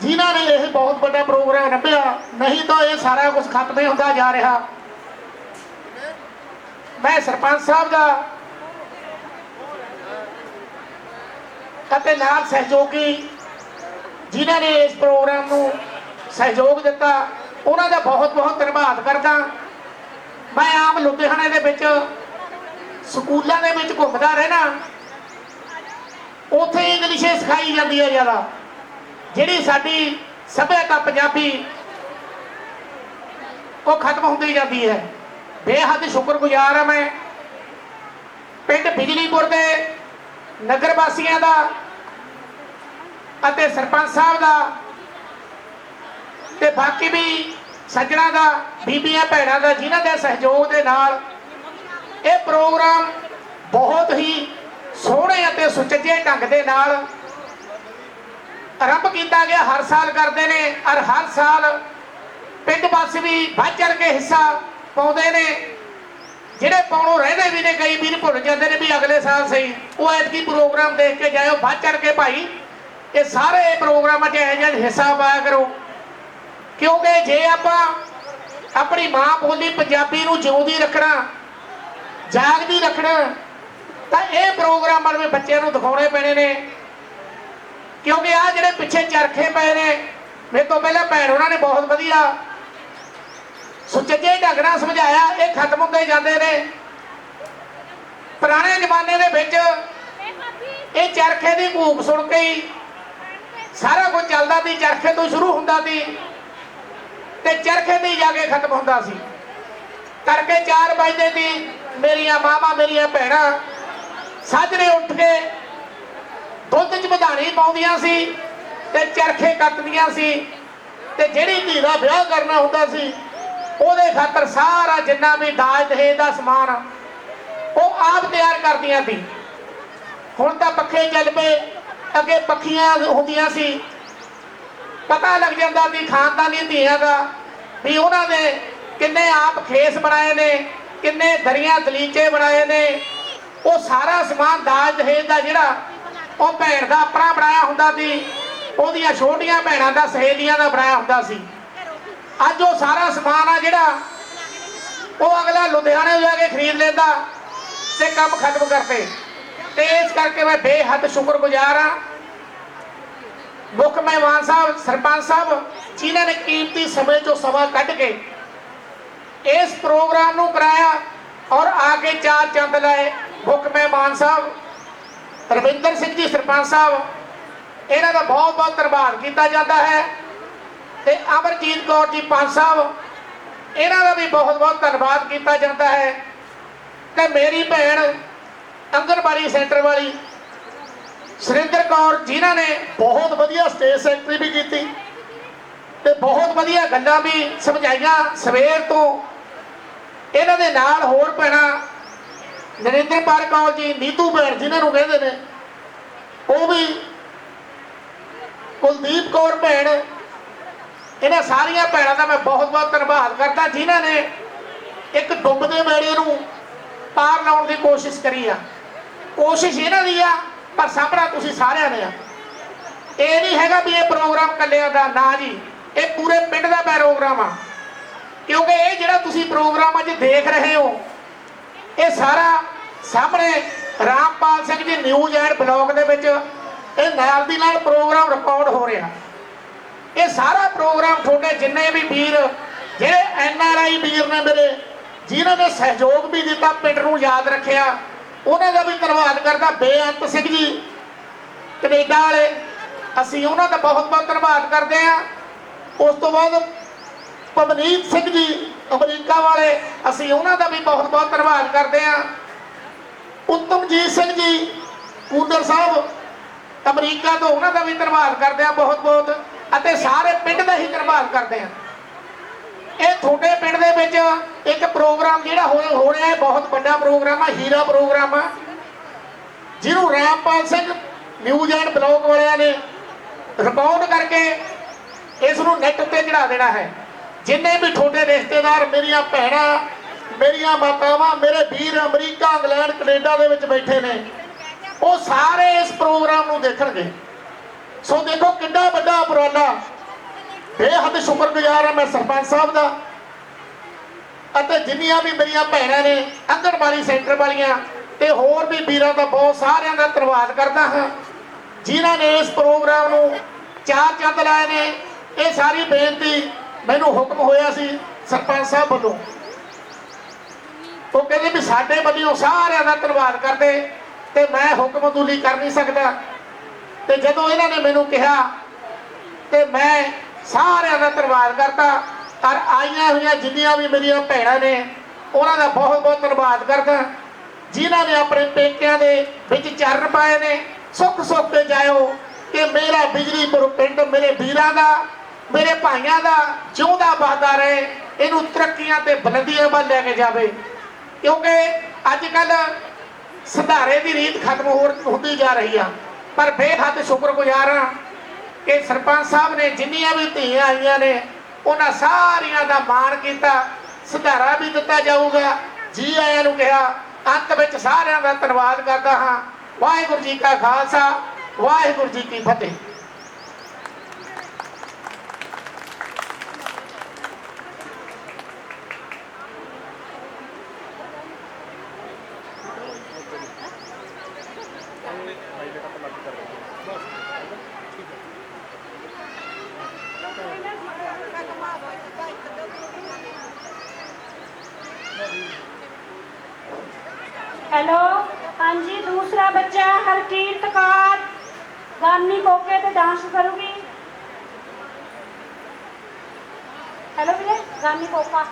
ਜਿਨ੍ਹਾਂ ਨੇ ਇਹ ਬਹੁਤ ਵੱਡਾ ਪ੍ਰੋਗਰਾਮ ਰੱਖਿਆ ਨਹੀਂ ਤਾਂ ਇਹ ਸਾਰਾ ਕੁਝ ਖਤਮ ਹੀ ਹੁੰਦਾ ਜਾ ਰਿਹਾ। ਮੈਂ ਸਰਪੰਚ ਸਾਹਿਬ ਦਾ ਅਤੇ ਨਾਲ ਸਹਿਯੋਗੀ ਜਿਨ੍ਹਾਂ ਨੇ ਇਸ ਪ੍ਰੋਗਰਾਮ ਨੂੰ ਸਹਿਯੋਗ ਦਿੱਤਾ, ਉਹਨਾਂ ਦਾ ਬਹੁਤ ਬਹੁਤ ਧੰਨਵਾਦ ਕਰਦਾ। ਮੈਂ ਆਮ ਲੁਧਿਆਣੇ ਦੇ ਵਿੱਚ, ਸਕੂਲਾਂ ਦੇ ਵਿੱਚ ਘੁੰਮਦਾ ਰਹਿਣਾ ਉੱਥੇ ਇੰਗਲਿਸ਼ ਸਿਖਾਈ ਜਾਂਦੀ ਹੈ ਜ਼ਿਆਦਾ। ਜਿਹੜੀ ਸਾਡੀ ਸਭਿਅਤਾ ਪੰਜਾਬੀ, ਉਹ ਖਤਮ ਹੁੰਦੀ ਜਾਂਦੀ ਹੈ। ਬੇਹੱਦ ਸ਼ੁਕਰਗੁਜ਼ਾਰ ਹਾਂ ਮੈਂ। ਪਿੰਡ ਬਿਜਲੀਪੁਰ ਦੇ ਨਗਰ ਵਾਸੀਆਂ ਦਾ ਅਤੇ ਸਰਪੰਚ ਸਾਹਿਬ ਦਾ ਤੇ ਬਾਕੀ ਵੀ ਸੱਜਣਾ ਦਾ, ਬੀਬੀਆਂ, ਭੈਣਾਂ ਦਾ, ਜਿਨ੍ਹਾਂ ਦੇ ਸਹਿਯੋਗ ਦੇ ਨਾਲ ਇਹ ਪ੍ਰੋਗਰਾਮ ਬਹੁਤ ਹੀ ਸੋਹਣੇ ਅਤੇ ਸੁਚੱਜੇ ਢੰਗ ਦੇ ਨਾਲ ਆਰੰਭ ਕੀਤਾ ਗਿਆ, ਹਰ ਸਾਲ ਕਰਦੇ ਨੇ ਔਰ ਹਰ ਸਾਲ ਪਿੰਡ ਵਾਸੀ ਵੀ ਵੱਧ ਚੜ ਕੇ ਹਿੱਸਾ ਪਾਉਂਦੇ ਨੇ। ਜਿਹੜੇ ਪਾਉਣੋਂ ਰਹਿੰਦੇ ਵੀ ਨੇ, ਕਈ ਵੀਰ ਭੁੱਲ ਜਾਂਦੇ ਨੇ ਵੀ ਅਗਲੇ ਸਾਲ ਸਹੀ। ਉਹ ਐਤਕੀ ਪ੍ਰੋਗਰਾਮ ਦੇਖ ਕੇ ਜਾਇਓ, ਵੱਧ ਚੜ ਕੇ ਭਾਈ, ਇਹ ਸਾਰੇ ਪ੍ਰੋਗਰਾਮਾਂ 'ਚ ਇਹੋ ਜਿਹਾ ਹਿੱਸਾ ਪਾਇਆ ਕਰੋ। ਕਿਉਂਕਿ ਜੇ ਆਪਾਂ ਆਪਣੀ ਮਾਂ ਬੋਲੀ ਪੰਜਾਬੀ ਨੂੰ ਜਿਉਂਦੀ ਰੱਖਣਾ, ਜਾਗਦੀ ਰੱਖਣਾ, ਤਾਂ ਇਹ ਪ੍ਰੋਗਰਾਮ ਵੀ ਬੱਚਿਆਂ ਨੂੰ ਦਿਖਾਉਣੇ ਪੈਣੇ ਨੇ। ਕਿਉਂਕਿ ਆ ਜਿਹੜੇ ਪਿੱਛੇ ਚਰਖੇ ਪਏ ਨੇ, ਮੇਰੇ ਤੋਂ ਪਹਿਲਾਂ ਭੈਣ ਉਹਨਾਂ ਨੇ ਬਹੁਤ ਵਧੀਆ ਸੁਚੱਜੇ ਢੰਗ ਸਮਝਾਇਆ, ਇਹ ਖਤਮ ਹੁੰਦੇ ਜਾਂਦੇ ਨੇ। ਪੁਰਾਣੇ ਜ਼ਮਾਨੇ ਦੇ ਵਿੱਚ ਇਹ ਚਰਖੇ ਦੀ ਭੂਕ ਸੁਣ ਕੇ ਹੀ ਸਾਰਾ ਕੁਝ ਚੱਲਦਾ ਸੀ, ਚਰਖੇ ਤੋਂ ਸ਼ੁਰੂ ਹੁੰਦਾ ਸੀ ਤੇ ਚਰਖੇ ਦੀ ਜਾ ਕੇ ਖਤਮ ਹੁੰਦਾ ਸੀ। ਕਰਕੇ 4 ਵਜੇ ਦੀ ਮੇਰੀਆਂ ਮਾਵਾਂ, ਮੇਰੀਆਂ ਭੈਣਾਂ, ਸਾਜਰੇ ਉੱਠ ਕੇ ਦੁੱਧ ਚ ਵਧਾਣੀ ਪਾਉਂਦੀਆਂ ਸੀ ਤੇ ਚਰਖੇ ਕੱਤਦੀਆਂ ਸੀ ਤੇ ਜਿਹੜੀ ਧੀ ਦਾ ਵਿਆਹ ਕਰਨਾ ਹੁੰਦਾ ਸੀ, ਉਹਦੇ ਖਾਤਰ ਸਾਰਾ ਜਿੰਨਾ ਵੀ ਦਾਜ ਦਹੇਜ ਦਾ ਸਮਾਨ ਉਹ ਆਪ ਤਿਆਰ ਕਰਦੀਆਂ ਸੀ। ਹੁਣ ਤਾਂ ਪੱਖੇ ਚੱਲ ਪਏ, ਅੱਗੇ ਪੱਖੀਆਂ ਹੁੰਦੀਆਂ ਸੀ। ਪਤਾ ਲੱਗ ਜਾਂਦਾ ਵੀ ਖਾਨਦਾਨੀ ਧੀਆਂ ਦਾ, ਵੀ ਉਹਨਾਂ ਨੇ ਕਿੰਨੇ ਆਪ ਖੇਸ ਬਣਾਏ ਨੇ, ਕਿੰਨੇ ਦਰੀਆਂ ਦਲੀਚੇ ਬਣਾਏ ਨੇ, ਉਹ ਸਾਰਾ ਸਮਾਨ ਦਾਜ ਦਹੇਜ ਦਾ ਜਿਹੜਾ ਉਹ ਭੈਣ ਦਾ ਆਪਣਾ ਬਣਾਇਆ ਹੁੰਦਾ ਸੀ। ਉਹਦੀਆਂ ਛੋਟੀਆਂ ਭੈਣਾਂ ਦਾ ਸਹੇਲੀਆਂ ਦਾ ਬਣਾਇਆ ਹੁੰਦਾ ਸੀ। ਅੱਜ ਉਹ ਸਾਰਾ ਸਮਾਨ ਆ ਜਿਹੜਾ, ਉਹ ਅਗਲਾ ਲੁਧਿਆਣੇ ਜਾ ਕੇ ਖਰੀਦ ਲੈਂਦਾ ਤੇ ਕੰਮ ਖਤਮ ਕਰਦੇ। ਤੇ ਇਸ ਕਰਕੇ ਮੈਂ ਬੇਹੱਦ ਸ਼ੁਕਰਗੁਜ਼ਾਰ ਆ ਮੁੱਖ ਮਹਿਮਾਨ ਸਾਹਿਬ, ਸਰਪੰਚ ਸਾਹਿਬ, ਜਿਨ੍ਹਾਂ ਨੇ ਕੀਮਤੀ ਸਮੇਂ ਤੋਂ ਸਮਾਂ ਕੱਢ ਕੇ ਇਸ ਪ੍ਰੋਗਰਾਮ ਨੂੰ ਕਰਾਇਆ ਔਰ ਆ ਕੇ ਚਾਰ ਚੰਦ ਲਾਏ ਮੁੱਖ ਮਹਿਮਾਨ ਸਾਹਿਬ। ਰਵਿੰਦਰ ਸਿੰਘ ਜੀ ਸਰਪੰਚ ਸਾਹਿਬ, ਇਹਨਾਂ ਦਾ ਬਹੁਤ ਬਹੁਤ ਧੰਨਵਾਦ ਕੀਤਾ ਜਾਂਦਾ ਹੈ। ਤੇ ਅਮਰਜੀਤ ਕੌਰ ਜੀ ਪੰਜ ਸਾਹਿਬ, ਇਹਨਾਂ ਦਾ ਵੀ ਬਹੁਤ ਬਹੁਤ ਧੰਨਵਾਦ ਕੀਤਾ ਜਾਂਦਾ ਹੈ। ਤੇ ਮੇਰੀ ਭੈਣ ਅੰਗਨਵਾੜੀ ਸੈਂਟਰ ਵਾਲੀ ਸੁਰਿੰਦਰ ਕੌਰ, ਜਿਨ੍ਹਾਂ ਨੇ ਬਹੁਤ ਵਧੀਆ ਸਟੇਜ ਸੈਕਟਰੀ ਵੀ ਕੀਤੀ ਤੇ ਬਹੁਤ ਵਧੀਆ ਗੱਲਾਂ ਵੀ ਸਮਝਾਈਆਂ ਸਵੇਰ ਤੋਂ। ਇਹਨਾਂ ਦੇ ਨਾਲ ਹੋਰ ਭੈਣਾਂ ਨਰਿੰਦਰ ਨਰਿੰਦਰਪਾਲ ਕੌਰ ਜੀ, ਨੀਤੂ ਭੈਣ ਜਿਨ੍ਹਾਂ ਨੂੰ ਕਹਿੰਦੇ ਨੇ, ਉਹ ਵੀ ਕੁਲਦੀਪ ਕੌਰ ਭੈਣ, ਇਹਨਾਂ ਸਾਰੀਆਂ ਭੈਣਾਂ ਦਾ ਮੈਂ ਬਹੁਤ ਬਹੁਤ ਧੰਨਵਾਦ ਕਰਦਾ, ਜਿਨ੍ਹਾਂ ਨੇ ਇੱਕ ਡੁੱਬਦੇ ਮੇੜੇ ਨੂੰ ਪਾਰ ਲਾਉਣ ਦੀ ਕੋਸ਼ਿਸ਼ ਕਰੀ ਆ। ਕੋਸ਼ਿਸ਼ ਇਹਨਾਂ ਦੀ ਆ, ਪਰ ਸਾਹਮਣਾ ਤੁਸੀਂ ਸਾਰਿਆਂ ਨੇ ਆ। ਇਹ ਨਹੀਂ ਹੈਗਾ ਵੀ ਇਹ ਪ੍ਰੋਗਰਾਮ ਕੱਲਿਆਂ ਦਾ, ਨਾ ਜੀ, ਇਹ ਪੂਰੇ ਪਿੰਡ ਦਾ ਪ੍ਰੋਗਰਾਮ ਆ। ਕਿਉਂਕਿ ਇਹ ਜਿਹੜਾ ਤੁਸੀਂ ਪ੍ਰੋਗਰਾਮ ਅੱਜ ਦੇਖ ਰਹੇ ਹੋ, ਇਹ ਸਾਰਾ ਸਾਹਮਣੇ Rampal Singh ji news and blog ਦੇ ਵਿੱਚ ਇਹ ਨਾਲ ਦੀ ਨਾਲ ਪ੍ਰੋਗਰਾਮ ਰਿਕਾਰਡ ਹੋ ਰਿਹਾ। ਇਹ ਸਾਰਾ ਪ੍ਰੋਗਰਾਮ ਤੁਹਾਡੇ ਜਿੰਨੇ ਵੀ ਵੀਰ, ਜਿਹੜੇ ਐਨ ਆਰ ਆਈ ਵੀਰ ਨੇ ਮੇਰੇ, ਜਿਨ੍ਹਾਂ ਨੇ ਸਹਿਯੋਗ ਵੀ ਦਿੱਤਾ, ਪਿੰਡ ਨੂੰ ਯਾਦ ਰੱਖਿਆ, ਉਹਨਾਂ ਦਾ ਵੀ ਧੰਨਵਾਦ ਕਰਦਾ। ਬੇਅੰਤ ਸਿੰਘ ਜੀ, ਕੈਨੇਡਾ ਵਾਲੇ, ਅਸੀਂ ਉਹਨਾਂ ਦਾ ਬਹੁਤ ਬਹੁਤ ਧੰਨਵਾਦ ਕਰਦੇ ਹਾਂ। ਉਸ ਤੋਂ ਬਾਅਦ ਪਵਨੀਤ ਸਿੰਘ ਜੀ, ਅਮਰੀਕਾ ਵਾਲੇ, ਅਸੀਂ ਉਹਨਾਂ ਦਾ ਵੀ ਬਹੁਤ ਬਹੁਤ ਧੰਨਵਾਦ ਕਰਦੇ ਹਾਂ। ਉੱਤਮਜੀਤ ਸਿੰਘ ਜੀ, ਕੂਦਰ ਸਾਹਿਬ, ਅਮਰੀਕਾ ਤੋਂ ਉਹਨਾਂ ਦਾ ਵੀ ਧੰਨਵਾਦ ਕਰਦੇ ਹਾਂ ਬਹੁਤ ਬਹੁਤ, ਅਤੇ ਸਾਰੇ ਪਿੰਡ ਦਾ ਹੀ ਧੰਨਵਾਦ ਕਰਦੇ ਹਾਂ। ਇਹ ਤੁਹਾਡੇ ਪਿੰਡ ਦੇ ਵਿੱਚ ਇੱਕ ਪ੍ਰੋਗਰਾਮ ਜਿਹੜਾ ਹੋਇਆ ਹੋ ਰਿਹਾ ਹੈ, ਬਹੁਤ ਵੱਡਾ ਪ੍ਰੋਗਰਾਮ ਆ, ਹੀਰਾ ਪ੍ਰੋਗਰਾਮ ਆ। ਜਿਹਨੂੰ Rampal Singh news and blog ਵਾਲਿਆਂ ਨੇ ਰਿਕਾਰਡ ਕਰਕੇ ਇਸ ਨੂੰ ਨੈਟ ਉੱਤੇ ਚੜਾ ਦੇਣਾ ਹੈ। ਜਿੰਨੇ ਵੀ ਤੁਹਾਡੇ ਰਿਸ਼ਤੇਦਾਰ, ਮੇਰੀਆਂ ਭੈਣਾਂ ਮੇਰੀਆਂ ਮਾਤਾਵਾਂ ਮੇਰੇ ਵੀਰ ਅਮਰੀਕਾ, ਇੰਗਲੈਂਡ, ਕੈਨੇਡਾ ਦੇ ਵਿੱਚ ਬੈਠੇ ਨੇ। ਉਹ ਸਾਰੇ ਇਸ ਪ੍ਰੋਗਰਾਮ ਨੂੰ ਦੇਖਣਗੇ। ਸੋ ਦੇਖੋ ਕਿੰਨਾ ਵੱਡਾ ਉਪਰਾਲਾ। ਬੇਹੱਦ ਸ਼ੁਕਰਗੁਜ਼ਾਰ ਹਾਂ ਮੈਂ ਸਰਪੰਚ ਸਾਹਿਬ ਦਾ। ਅਤੇ ਜਿੰਨੀਆਂ ਵੀ ਮੇਰੀਆਂ ਭੈਣਾਂ ਨੇ ਅੰਗਣਵਾੜੀ ਸੈਂਟਰ ਵਾਲੀਆਂ ਤੇ ਹੋਰ ਵੀ ਵੀਰਾਂ ਦਾ ਬਹੁਤ ਸਾਰਿਆਂ ਦਾ ਧੰਨਵਾਦ ਕਰਦਾ ਹਾਂ। ਜਿਨ੍ਹਾਂ ਨੇ ਇਸ ਪ੍ਰੋਗਰਾਮ ਨੂੰ ਚਾਰ ਚੰਦ ਲਾਏ ਨੇ, ਇਹ ਸਾਰੀ ਬੇਨਤੀ ਮੈਨੂੰ ਹੁਕਮ ਹੋਇਆ ਸੀ ਸਰਪੰਚ ਸਾਹਿਬ ਵੱਲੋਂ। ਉਹ ਕਹਿੰਦੇ ਵੀ ਸਾਡੇ ਵੱਲੋਂ ਸਾਰਿਆਂ ਦਾ ਧੰਨਵਾਦ ਕਰਦੇ ਤੇ ਮੈਂ ਹੁਕਮ ਦੂਲੀ ਕਰ ਨਹੀਂ ਸਕਦਾ। ਤੇ ਜਦੋਂ ਇਹਨਾਂ ਨੇ ਮੈਨੂੰ ਕਿਹਾ ਤੇ ਮੈਂ ਸਾਰਿਆਂ ਦਾ ਧੰਨਵਾਦ ਕਰਦਾ ਔਰ ਆਈਆਂ ਹੋਈਆਂ ਜਿੰਨੀਆਂ ਵੀ ਮੇਰੀਆਂ ਭੈਣਾਂ ਨੇ, ਉਹਨਾਂ ਦਾ ਬਹੁਤ ਬਹੁਤ ਧੰਨਵਾਦ ਕਰਦਾ। ਜਿਨ੍ਹਾਂ ਨੇ ਆਪਣੇ ਪੇਕਿਆਂ ਦੇ ਵਿੱਚ ਚਰਨ ਪਾਏ ਨੇ, ਸੁੱਖ ਸੁੱਖ ਕੇ ਜਾਇਓ ਕਿ ਮੇਰਾ ਬਿਜਲੀਪੁਰ ਪਿੰਡ ਮੇਰੇ ਵੀਰਾਂ ਦਾ, ਮੇਰੇ ਭਾਈਆਂ ਦਾ ਜਿਉਂਦਾ ਵਸਦਾ ਰਹੇ, ਇਹਨੂੰ ਤਰੱਕੀਆਂ ਤੇ ਬੁਲੰਦੀਆਂ ਵੱਲ ਲੈ ਕੇ ਜਾਵੇ। ਕਿਉਂਕਿ ਅੱਜ ਕੱਲ ਸੁਧਾਰੇ ਦੀ ਰੀਤ ਖਤਮ ਹੋ ਹੁੰਦੀ ਜਾ ਰਹੀ ਆ। ਪਰ ਬੇਹੱਦ ਸ਼ੁਕਰਗੁਜ਼ਾਰ ਹਾਂ ਕਿ ਸਰਪੰਚ ਸਾਹਿਬ ਨੇ ਜਿੰਨੀਆਂ ਵੀ ਧੀਆਂ ਆਈਆਂ ਨੇ, ਉਹਨਾਂ ਸਾਰੀਆਂ ਦਾ ਮਾਣ ਕੀਤਾ। ਸੁਧਾਰਾ ਵੀ ਦਿੱਤਾ ਜਾਊਗਾ। ਜੀ ਆਇਆਂ ਨੂੰ ਕਿਹਾ, ਅੰਤ ਵਿੱਚ ਸਾਰਿਆਂ ਦਾ ਧੰਨਵਾਦ ਕਰਦਾ ਹਾਂ। ਵਾਹਿਗੁਰੂ ਜੀ ਕਾ ਖਾਲਸਾ, ਵਾਹਿਗੁਰੂ ਜੀ ਕੀ ਫਤਿਹ। ਹੈਲੋ? ਹਾਂਜੀ, ਦੂਸਰਾ ਬੱਚਾ ਹਰਕੀਰਤ ਕੌਰ। ਗਾਨੀ ਕੋਕੇ ਤੇ ਡਾਂਸ ਕਰੂਗੀ। ਹੈਲੋ ਵੀਰੇ, ਗਾਨੀ ਕੋਕਾ।